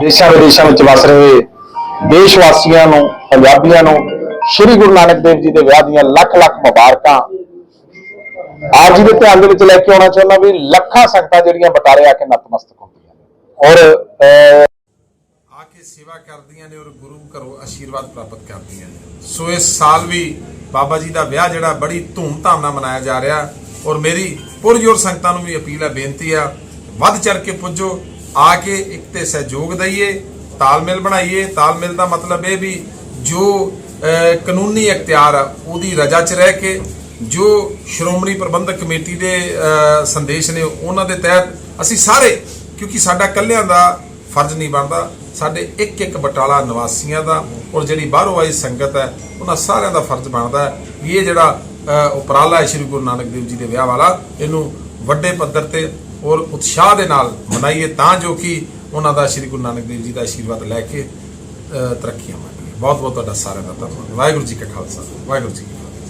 ਦੇਸ਼ਾਂ ਵਿਦੇਸ਼ਾਂ ਵਿੱਚ ਵਸ ਰਹੇ ਦੇਸ਼ ਵਾਸੀਆਂ ਨੂੰ, ਪੰਜਾਬੀਆਂ ਨੂੰ ਸ੍ਰੀ ਗੁਰੂ ਨਾਨਕ ਦੇਵ ਜੀ ਦੇ ਵਿਆਹ ਦੀਆਂ ਲੱਖ ਲੱਖ ਮੁਬਾਰਕਾਂ। ਆਪ ਜੀ ਦੇ ਧਿਆਨ ਦੇ ਵਿੱਚ ਲੈ ਕੇ ਆਉਣਾ ਚਾਹੁੰਦਾ ਵੀ ਲੱਖਾਂ ਸੰਗਤਾਂ ਜਿਹੜੀਆਂ ਬਟਾਲੇ ਆ ਕੇ ਨਤਮਸਤਕ ਹੁੰਦੀਆਂ ਨੇ। ਔਰ ਆ ਕੇ ਸੇਵਾ ਕਰਦੀਆਂ ਨੇ ਔਰ ਗੁਰੂ ਘਰੋਂ ਆਸ਼ੀਰਵਾਦ ਪ੍ਰਾਪਤ ਕਰਦੀਆਂ ਨੇ। ਸੋ ਇਸ ਸਾਲ ਵੀ ਬਾਬਾ ਜੀ ਦਾ ਵਿਆਹ ਜਿਹੜਾ ਬੜੀ ਧੂਮ-ਧਾਮ ਨਾਲ ਮਨਾਇਆ ਜਾ ਰਿਹਾ ਔਰ ਮੇਰੀ ਪੁਰਜੋਰ ਸੰਗਤਾਂ ਨੂੰ ਵੀ ਅਪੀਲ ਹੈ, ਬੇਨਤੀ ਆ ਵੱਧ ਚੜ ਕੇ ਪੁੱਜੋ। ਆ ਕੇ ਇੱਕ ਤੇ ਸਹਿਯੋਗ ਦਈਏ, ਤਾਲਮੇਲ ਬਣਾਈਏ। ਤਾਲਮੇਲ ਦਾ ਮਤਲਬ ਇਹ ਵੀ ਜੋ ਕਾਨੂੰਨੀ ਇਖਤਿਆਰ ਆ, ਉਹਦੀ ਰਜਾ 'ਚ ਰਹਿ ਕੇ ਜੋ ਸ਼੍ਰੋਮਣੀ ਪ੍ਰਬੰਧਕ ਕਮੇਟੀ ਦੇ ਸੰਦੇਸ਼ ਨੇ ਉਹਨਾਂ ਦੇ ਤਹਿਤ ਅਸੀਂ ਸਾਰੇ, ਕਿਉਂਕਿ ਸਾਡਾ ਕੱਲਿਆਂ ਦਾ ਫਰਜ਼ ਨਹੀਂ ਬਣਦਾ, ਸਾਡੇ ਇੱਕ ਇੱਕ ਬਟਾਲਾ ਨਿਵਾਸੀਆਂ ਦਾ ਔਰ ਜਿਹੜੀ ਬਾਹਰੋਂ ਆਈ ਸੰਗਤ ਹੈ, ਉਹਨਾਂ ਸਾਰਿਆਂ ਦਾ ਫਰਜ਼ ਬਣਦਾ ਹੈ ਵੀ ਇਹ ਜਿਹੜਾ ਉਪਰਾਲਾ ਹੈ ਸ੍ਰੀ ਗੁਰੂ ਨਾਨਕ ਦੇਵ ਜੀ ਦੇ ਵਿਆਹ ਵਾਲਾ, ਇਹਨੂੰ ਵੱਡੇ ਪੱਧਰ ਤੇ ਔਰ ਉਤਸ਼ਾਹ ਦੇ ਨਾਲ ਮਨਾਈਏ ਤਾਂ ਜੋ ਕਿ ਉਹਨਾਂ ਦਾ ਸ੍ਰੀ ਗੁਰੂ ਨਾਨਕ ਦੇਵ ਜੀ ਦਾ ਆਸ਼ੀਰਵਾਦ ਲੈ ਕੇ ਤਰੱਕੀਆਂ ਮਾਣੀਏ ਬਹੁਤ ਬਹੁਤ ਤੁਹਾਡਾ ਸਾਰਿਆਂ ਦਾ ਧੰਨਵਾਦ। ਵਾਹਿਗੁਰੂ ਜੀ ਕਾ ਖਾਲਸਾ। ਵਾਹਿਗੁਰੂ ਜੀ ਕੀ ਫਤਿਹ।